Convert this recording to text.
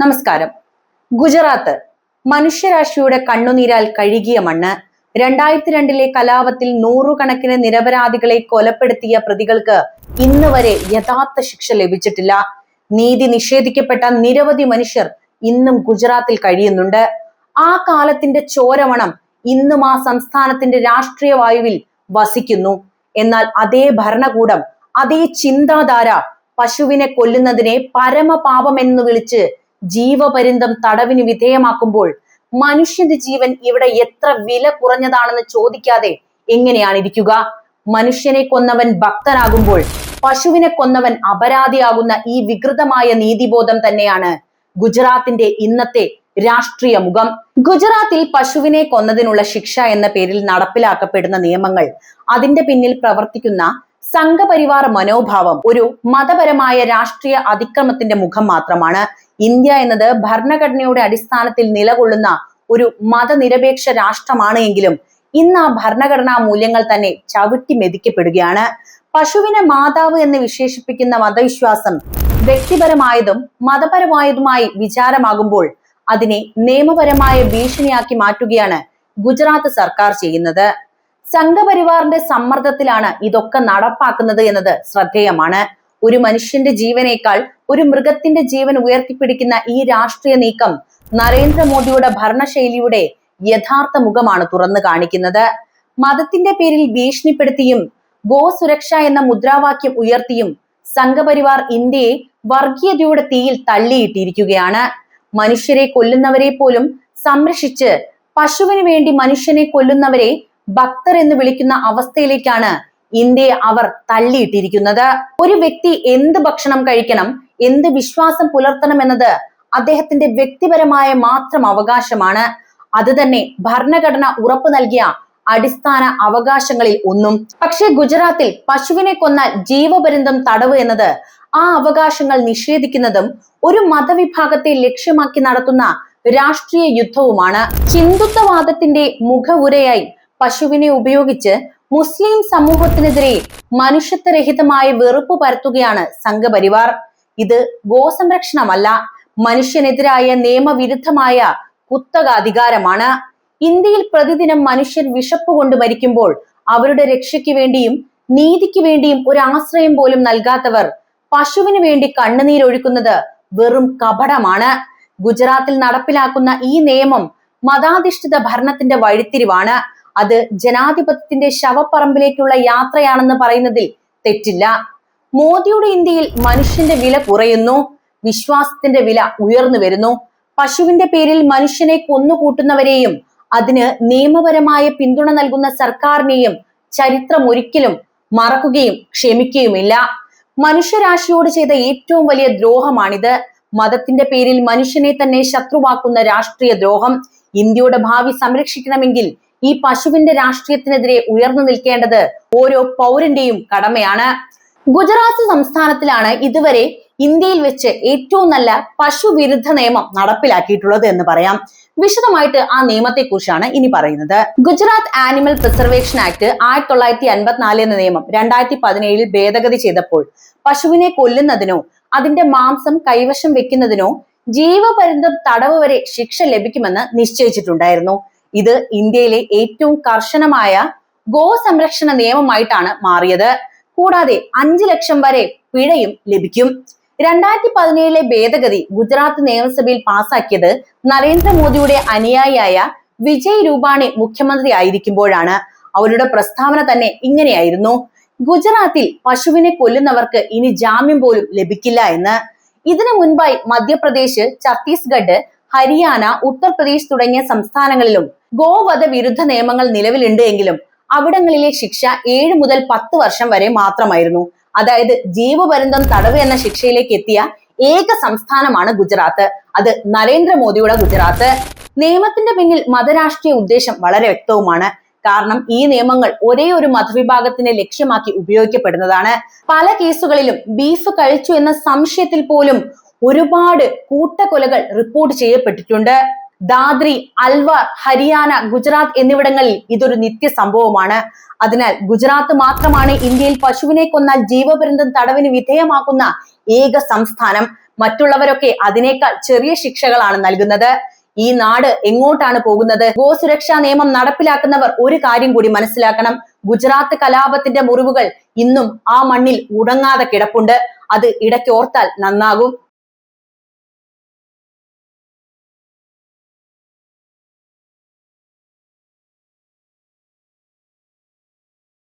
നമസ്കാരം. ഗുജറാത്ത് മനുഷ്യരാശിയുടെ കണ്ണുനീരാൽ കഴുകിയ മണ്ണ് രണ്ടായിരത്തി രണ്ടിലെ കലാപത്തിൽ നൂറുകണക്കിന് നിരപരാധികളെ കൊലപ്പെടുത്തിയ പ്രതികൾക്ക് ഇന്ന് വരെ യഥാർത്ഥ ശിക്ഷ ലഭിച്ചിട്ടില്ല. നീതി നിഷേധിക്കപ്പെട്ട നിരവധി മനുഷ്യർ ഇന്നും ഗുജറാത്തിൽ കഴിയുന്നുണ്ട്. ആ കാലത്തിന്റെ ചോരമണം ഇന്നും ആ സംസ്ഥാനത്തിന്റെ രാഷ്ട്രീയ വായുവിൽ വസിക്കുന്നു. എന്നാൽ അതേ ഭരണകൂടം അതേ ചിന്താധാര പശുവിനെ കൊല്ലുന്നതിനെ പരമപാപമെന്ന് വിളിച്ച് ജീവപര്യന്തം തടവിന് വിധേയമാക്കുമ്പോൾ മനുഷ്യന്റെ ജീവൻ ഇവിടെ എത്ര വില കുറഞ്ഞതാണെന്ന് ചോദിക്കാതെ എങ്ങനെയാണ് ഇരിക്കുക മനുഷ്യനെ കൊന്നവൻ ഭക്തനാകുമ്പോൾ പശുവിനെ കൊന്നവൻ അപരാധിയാകുന്ന ഈ വികൃതമായ നീതിബോധം തന്നെയാണ് ഗുജറാത്തിന്റെ ഇന്നത്തെ രാഷ്ട്രീയ മുഖം. ഗുജറാത്തിൽ പശുവിനെ കൊന്നതിനുള്ള ശിക്ഷ എന്ന പേരിൽ നടപ്പിലാക്കപ്പെടുന്ന നിയമങ്ങൾ അതിന്റെ പിന്നിൽ പ്രവർത്തിക്കുന്ന സംഘപരിവാർ മനോഭാവം ഒരു മതപരമായ രാഷ്ട്രീയ അതിക്രമത്തിന്റെ മുഖം മാത്രമാണ്. ഇന്ത്യ എന്നത് ഭരണഘടനയുടെ അടിസ്ഥാനത്തിൽ നിലകൊള്ളുന്ന ഒരു മതനിരപേക്ഷ രാഷ്ട്രമാണ് എങ്കിലും ഇന്ന് ആ ഭരണഘടനാ മൂല്യങ്ങൾ തന്നെ ചവിട്ടി മെതിക്കപ്പെടുകയാണ്. പശുവിനെ മാതാവ് എന്ന് വിശേഷിപ്പിക്കുന്ന മതവിശ്വാസം വ്യക്തിപരമായതും മതപരമായതുമായി വിചാരമാകുമ്പോൾ അതിനെ നിയമപരമായ ഭീഷണിയാക്കി മാറ്റുകയാണ് ഗുജറാത്ത് സർക്കാർ ചെയ്യുന്നത്. സംഘപരിവാറിന്റെ സമ്മർദ്ദത്തിലാണ് ഇതൊക്കെ നടപ്പാക്കുന്നത് എന്നത് ശ്രദ്ധേയമാണ്. ഒരു മനുഷ്യന്റെ ജീവനേക്കാൾ ഒരു മൃഗത്തിന്റെ ജീവൻ ഉയർത്തിപ്പിടിക്കുന്ന ഈ രാഷ്ട്രീയ നീക്കം നരേന്ദ്രമോദിയുടെ ഭരണശൈലിയുടെ യഥാർത്ഥ മുഖമാണ് തുറന്നു കാണിക്കുന്നത്. മതത്തിന്റെ പേരിൽ ഭീഷണിപ്പെടുത്തിയും ഗോസുരക്ഷ എന്ന മുദ്രാവാക്യം ഉയർത്തിയും സംഘപരിവാർ ഇന്ത്യയെ വർഗീയതയുടെ തീയിൽ തള്ളിയിട്ടിരിക്കുകയാണ്. മനുഷ്യരെ കൊല്ലുന്നവരെ പോലും സംരക്ഷിച്ച് പശുവിന് വേണ്ടി മനുഷ്യനെ കൊല്ലുന്നവരെ ഭക്തർ എന്ന് വിളിക്കുന്ന അവസ്ഥയിലേക്കാണ് ഇന്ത്യയെ അവർ തള്ളിയിട്ടിരിക്കുന്നത്. ഒരു വ്യക്തി എന്ത് ഭക്ഷണം കഴിക്കണം എന്ത് വിശ്വാസം പുലർത്തണം എന്നത് അദ്ദേഹത്തിന്റെ വ്യക്തിപരമായ മാത്രം അവകാശമാണ്. അത് തന്നെ ഭരണഘടന ഉറപ്പു നൽകിയ അടിസ്ഥാന അവകാശങ്ങളിൽ ഒന്നും. പക്ഷേ ഗുജറാത്തിൽ പശുവിനെ കൊന്ന ജീവപര്യന്തം തടവ് എന്നത് ആ അവകാശങ്ങൾ നിഷേധിക്കുന്നതും ഒരു മതവിഭാഗത്തെ ലക്ഷ്യമാക്കി നടത്തുന്ന രാഷ്ട്രീയ യുദ്ധവുമാണ്. ഹിന്ദുത്വവാദത്തിന്റെ മുഖവുരയായി പശുവിനെ ഉപയോഗിച്ച് മുസ്ലിം സമൂഹത്തിനെതിരെ മനുഷ്യത്വരഹിതമായ വെറുപ്പ് പരത്തുകയാണ് സംഘപരിവാർ. ഇത് ഗോസംരക്ഷണമല്ല മനുഷ്യനെതിരായ നിയമവിരുദ്ധമായ കുത്തക അധികാരമാണ് ഇന്ത്യയിൽ പ്രതിദിനം മനുഷ്യർ വിശപ്പ് കൊണ്ട് മരിക്കുമ്പോൾ അവരുടെ രക്ഷയ്ക്ക് വേണ്ടിയും നീതിക്ക് വേണ്ടിയും ഒരു ആശ്രയം പോലും നൽകാത്തവർ പശുവിന് വേണ്ടി കണ്ണുനീരൊഴുക്കുന്നത് വെറും കപടമാണ്. ഗുജറാത്തിൽ നടപ്പിലാക്കുന്ന ഈ നിയമം മതാധിഷ്ഠിത ഭരണത്തിന്റെ വഴിത്തിരിവാണ്. അത് ജനാധിപത്യത്തിന്റെ ശവപ്പറമ്പിലേക്കുള്ള യാത്രയാണെന്ന് പറയുന്നതിൽ തെറ്റില്ല. മോദിയുടെ ഇന്ത്യയിൽ മനുഷ്യന്റെ വില കുറയുന്നു വിശ്വാസത്തിന്റെ വില ഉയർന്നു വരുന്നു. പശുവിന്റെ പേരിൽ മനുഷ്യനെ കൊന്നുകൂട്ടുന്നവരെയും അതിന് നിയമപരമായ പിന്തുണ നൽകുന്ന സർക്കാരിനെയും ചരിത്രം ഒരിക്കലും മറക്കുകയും ക്ഷമിക്കുകയുമില്ല. മനുഷ്യരാശിയോട് ചെയ്ത ഏറ്റവും വലിയ ദ്രോഹമാണിത്. മതത്തിന്റെ പേരിൽ മനുഷ്യനെ തന്നെ ശത്രുവാക്കുന്ന രാഷ്ട്രീയ ദ്രോഹം. ഇന്ത്യയുടെ ഭാവി സംരക്ഷിക്കണമെങ്കിൽ ഈ പശുവിന്റെ രാഷ്ട്രീയത്തിനെതിരെ ഉയർന്നു നിൽക്കേണ്ടത് ഓരോ പൗരന്റെയും കടമയാണ്. ഗുജറാത്ത് സംസ്ഥാനത്തിലാണ് ഇതുവരെ ഇന്ത്യയിൽ വെച്ച് ഏറ്റവും നല്ല പശു വിരുദ്ധ നിയമം നടപ്പിലാക്കിയിട്ടുള്ളത് എന്ന് പറയാം. വിശദമായിട്ട് ആ നിയമത്തെ കുറിച്ചാണ് ഇനി പറയുന്നത്. ഗുജറാത്ത് ആനിമൽ പ്രിസർവേഷൻ ആക്ട് ആയിരത്തി തൊള്ളായിരത്തി അൻപത്തിനാല് എന്ന നിയമം രണ്ടായിരത്തി പതിനേഴിൽ ഭേദഗതി ചെയ്തപ്പോൾ പശുവിനെ കൊല്ലുന്നതിനോ അതിന്റെ മാംസം കൈവശം വെക്കുന്നതിനോ ജീവപര്യന്തം തടവ് വരെ ശിക്ഷ ലഭിക്കുമെന്ന് നിശ്ചയിച്ചിട്ടുണ്ടായിരുന്നു. ഇത് ഇന്ത്യയിലെ ഏറ്റവും കർശനമായ ഗോ സംരക്ഷണ നിയമമായിട്ടാണ് മാറിയത്. കൂടാതെ അഞ്ചു ലക്ഷം വരെ പിഴയും ലഭിക്കും. രണ്ടായിരത്തി പതിനേഴിലെ ഭേദഗതി ഗുജറാത്ത് നിയമസഭയിൽ പാസാക്കിയത് നരേന്ദ്രമോദിയുടെ അനുയായിയായ വിജയ് രൂപാണി മുഖ്യമന്ത്രി ആയിരിക്കുമ്പോഴാണ്. അവരുടെ പ്രസ്താവന തന്നെ ഇങ്ങനെയായിരുന്നു. ഗുജറാത്തിൽ പശുവിനെ കൊല്ലുന്നവർക്ക് ഇനി ജാമ്യം പോലും ലഭിക്കില്ല എന്ന്. ഇതിനു മുൻപായി മധ്യപ്രദേശ് ഛത്തീസ്ഗഡ് ഹരിയാന ഉത്തർപ്രദേശ് തുടങ്ങിയ സംസ്ഥാനങ്ങളിലും ഗോവധ വിരുദ്ധ നിയമങ്ങൾ നിലവിലുണ്ട് എങ്കിലും അവിടങ്ങളിലെ ശിക്ഷ ഏഴ് മുതൽ പത്ത് വർഷം വരെ മാത്രമായിരുന്നു. അതായത് ജീവപര്യന്തം തടവ് എന്ന ശിക്ഷയിലേക്ക് എത്തിയ ഏക സംസ്ഥാനമാണ് ഗുജറാത്ത്. അത് നരേന്ദ്രമോദിയുടെ ഗുജറാത്ത്. നിയമത്തിന്റെ പിന്നിൽ മതരാഷ്ട്രീയ ഉദ്ദേശം വളരെ വ്യക്തവുമാണ്. കാരണം ഈ നിയമങ്ങൾ ഒരേ ഒരു മതവിഭാഗത്തിനെ ലക്ഷ്യമാക്കി ഉപയോഗിക്കപ്പെടുന്നതാണ്. പല കേസുകളിലും ബീഫ് കഴിച്ചു എന്ന സംശയത്തിൽ പോലും ഒരുപാട് കൂട്ടക്കൊലകൾ റിപ്പോർട്ട് ചെയ്യപ്പെട്ടിട്ടുണ്ട്. ദാദ്രി അൽവാർ ഹരിയാന ഗുജറാത്ത് എന്നിവിടങ്ങളിൽ ഇതൊരു നിത്യ സംഭവമാണ് അതിനാൽ ഗുജറാത്ത് മാത്രമാണ് ഇന്ത്യയിൽ പശുവിനെ കൊന്നാൽ ജീവപര്യന്തം തടവിന് വിധേയമാക്കുന്ന ഏക സംസ്ഥാനം. മറ്റുള്ളവരൊക്കെ അതിനേക്കാൾ ചെറിയ ശിക്ഷകളാണ് നൽകുന്നത്. ഈ നാട് എങ്ങോട്ടാണ് പോകുന്നത്? ഗോസുരക്ഷാ നിയമം നടപ്പിലാക്കുന്നവർ ഒരു കാര്യം കൂടി മനസ്സിലാക്കണം. ഗുജറാത്ത് കലാപത്തിന്റെ മുറിവുകൾ ഇന്നും ആ മണ്ണിൽ ഉടങ്ങാതെ കിടപ്പുണ്ട്. അത് ഇടയ്ക്കോർത്താൽ നന്നാകും.